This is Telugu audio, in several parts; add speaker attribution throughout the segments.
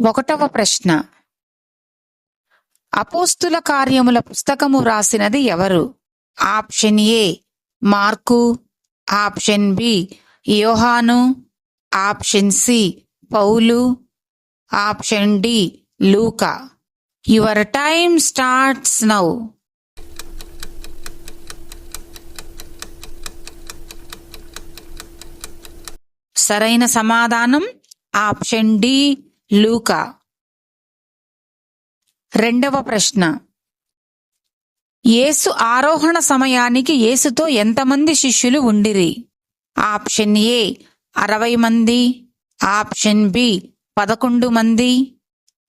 Speaker 1: ఒకటవ ప్రశ్న. అపోస్తుల కార్యముల పుస్తకము రాసినది ఎవరు? Option A mark. Option B యోహాను. Option C Paul. Option D Luka. Your time starts now. సరైన సమాధానం ఆప్షన్ డి లూకా. రెండవ ప్రశ్న. యేసు ఆరోహణ సమయానికి యేసుతో ఎంతమంది శిష్యులు ఉండిరి? ఆప్షన్ ఏ అరవై మంది. ఆప్షన్ బి పదకొండు మంది.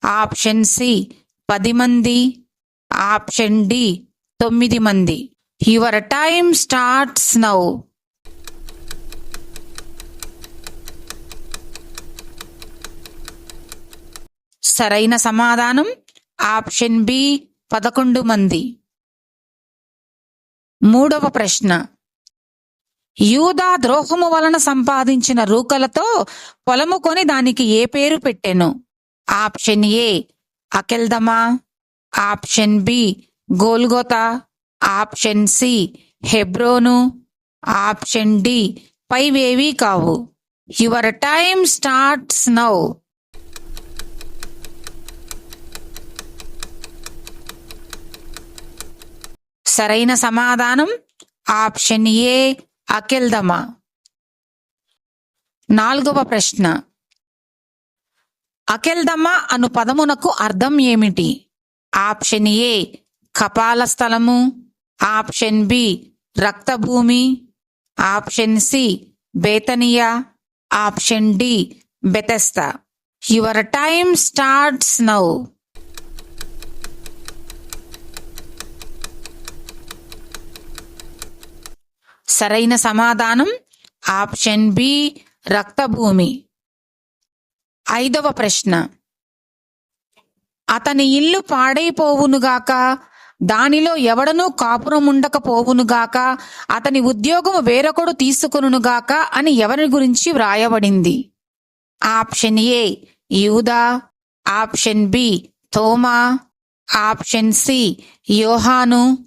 Speaker 1: ఆప్షన్ సి పది మంది. ఆప్షన్ డి తొమ్మిది మంది. Your time starts now. సరైన సమాధానం? ఆప్షన్ బి పదకొండు మంది. మూడవ ప్రశ్న. యూదా ద్రోహము వలన సంపాదించిన రూకలతో పొలము కొని దానికి ఏ పేరు పెట్టెను? Option A అకెల్దమా? Option B గోల్గోతా. Option C Hebron. Option D పైవేవీ కావు. Your time starts now. సరైన సమాధానం ఆప్షన్ ఏ అకెల్దమా నాలుగవ ప్రశ్న. అకెల్దమా అను పదమునకు అర్థం ఏమిటి? ఆప్షన్ ఏ కపాల స్థలము. ఆప్షన్ బి రక్తభూమి. ఆప్షన్ సి బేతనియా. Option D Bethesda. Your time starts now. సరైన సమాధానం. ఆప్షన్ బి రక్తభూమి. ఐదవ ప్రశ్న. అతని ఇల్లు పాడైపోవునుగాక దానిలో ఎవడనూ కాపురం ఉండకపోవునుగాక అతని ఉద్యోగము వేరొకడు తీసుకొనుగాక అని ఎవరి గురించి వ్రాయబడింది? ఆప్షన్ ఏ యూదా. ఆప్షన్ బి థోమా ఆప్షన్ సి యోహాను.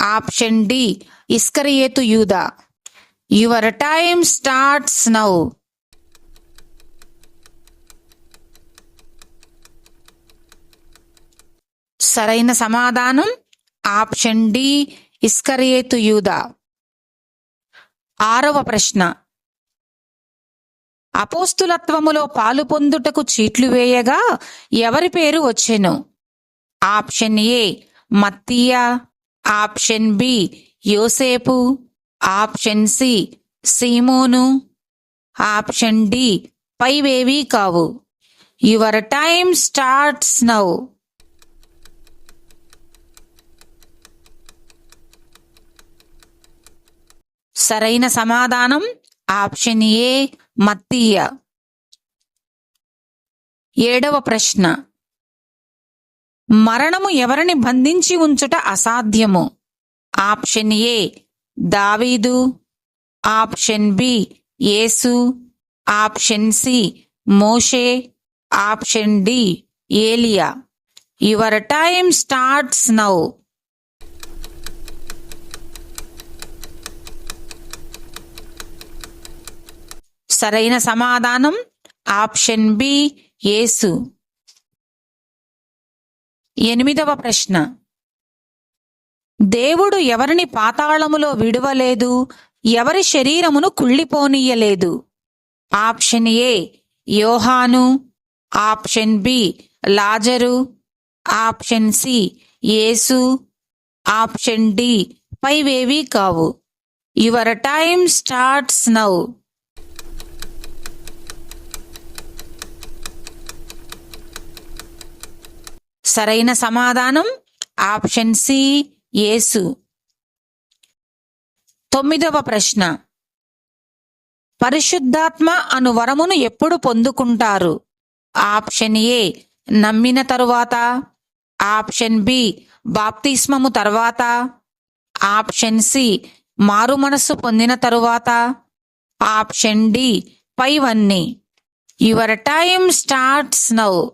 Speaker 1: ఆప్షన్ డి ఇస్కరియేతు యూదా. Your time starts now. సరైన సమాధానం? ఆప్షన్ డి ఇస్కరియేతు యూదా. ఆరవ ప్రశ్న. అపోస్తులత్వములో పాలు పొందుటకు చీట్లు వేయగా ఎవరి పేరు వచ్చెను? ఆప్షన్ ఏ మత్తియా. ఆప్షన్ బి యోసేపు ఆప్షన్ సి సీమోను ఆప్షన్ డి పైవేవీ కావు. Your time starts now. సరైన సమాధానం ఆప్షన్ ఏ మత్తీయ. ఏడవ ప్రశ్న. మరణము ఎవరిని బంధించి ఉంచుట అసాధ్యము? ఆప్షన్ ఏ దావీదు. ఆప్షన్ బి యేసు. ఆప్షన్ సి మోషే. ఆప్షన్ డి ఏలియా. యువర్ టైమ్ స్టార్ట్స్ నౌ సరైన సమాధానం ఆప్షన్ బి యేసు. ఎనిమిదవ ప్రశ్న. దేవుడు ఎవరిని పాతాళములో విడువలేదు ఎవరి శరీరమును కుళ్ళిపోనీయలేదు? ఆప్షన్ ఏ యోహాను. ఆప్షన్ బి లాజరు. ఆప్షన్ సి యేసు. ఆప్షన్ డి పైవేవీ కావు. Your time starts now. సరైన సమాధానం? ఆప్షన్ సి యేసు. తొమ్మిదవ ప్రశ్న. పరిశుద్ధాత్మ అను వరమును ఎప్పుడు పొందుకుంటారు? ఆప్షన్ ఏ నమ్మిన తరువాత. ఆప్షన్ బి బాప్తిస్మము తర్వాత. ఆప్షన్ సి మారు మనస్సు పొందిన తరువాత. ఆప్షన్ డి పైవన్నీ యువర్ టైమ్ స్టార్ట్స్ నౌ.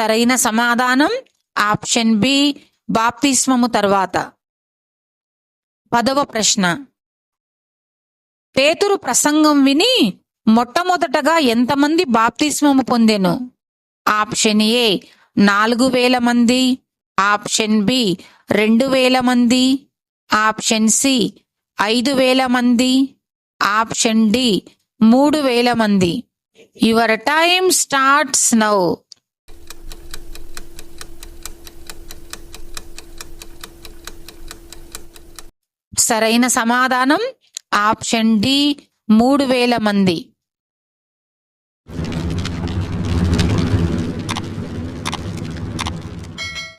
Speaker 1: సరైన సమాధానం? ఆప్షన్ బి బాప్తిస్మము తర్వాత. పదవ ప్రశ్న. పేతురు ప్రసంగం విని మొట్టమొదటగా ఎంతమంది బాప్తిస్మము పొందెను? ఆప్షన్ ఏ నాలుగు వేల మంది. ఆప్షన్ బి రెండు వేల మంది. ఆప్షన్ సి ఐదు వేల మంది. ఆప్షన్ డి మూడు వేల మంది. Your time starts now. సరైన సమాధానం ఆప్షన్ డి మూడు వేల మంది.